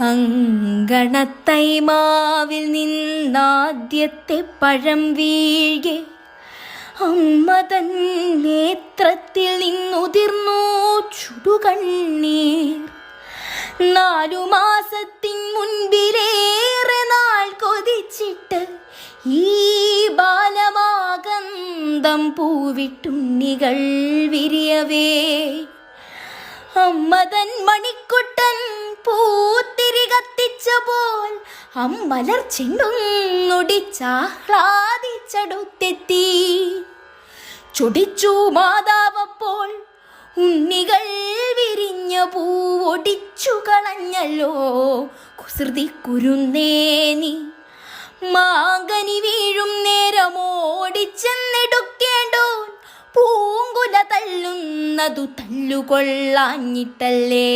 അങ്കണത്തൈമാവിൽ നിന്നാദ്യത്തെ പഴം വീഴെ. അമ്മ തൻ നേത്രത്തിൽ നിന്നുതിർന്നു ചുടുകണ്ണീർ. നാലു മാസത്തിൻ മുൻപിലേറെ നാൾ കൊതിച്ചിട്ട് ഈ ബാലമാകന്തം പൂവിട്ടുണ്ണികൾ വിരിയവേ. അമ്മതൻ മണിക്കുട്ടൻ അമ്മലർ ചെണ്ടുന്നൊടിച്ചാഹ്ലാദിച്ചടുത്തെത്തി ചൊടിച്ചു മാതാവപ്പോൾ ഉണ്ണികൾ വിരിഞ്ഞ പൂവൊടിച്ചു കളഞ്ഞല്ലോ. കുസൃതി കുരുന്നേനി മാങ്കനി വീഴും നേരമോടിച്ചെന്നെടുക്കേണ്ടോ പൂങ്കുല തല്ലുന്നതു തല്ലുകൊള്ളാഞ്ഞിട്ടല്ലേ.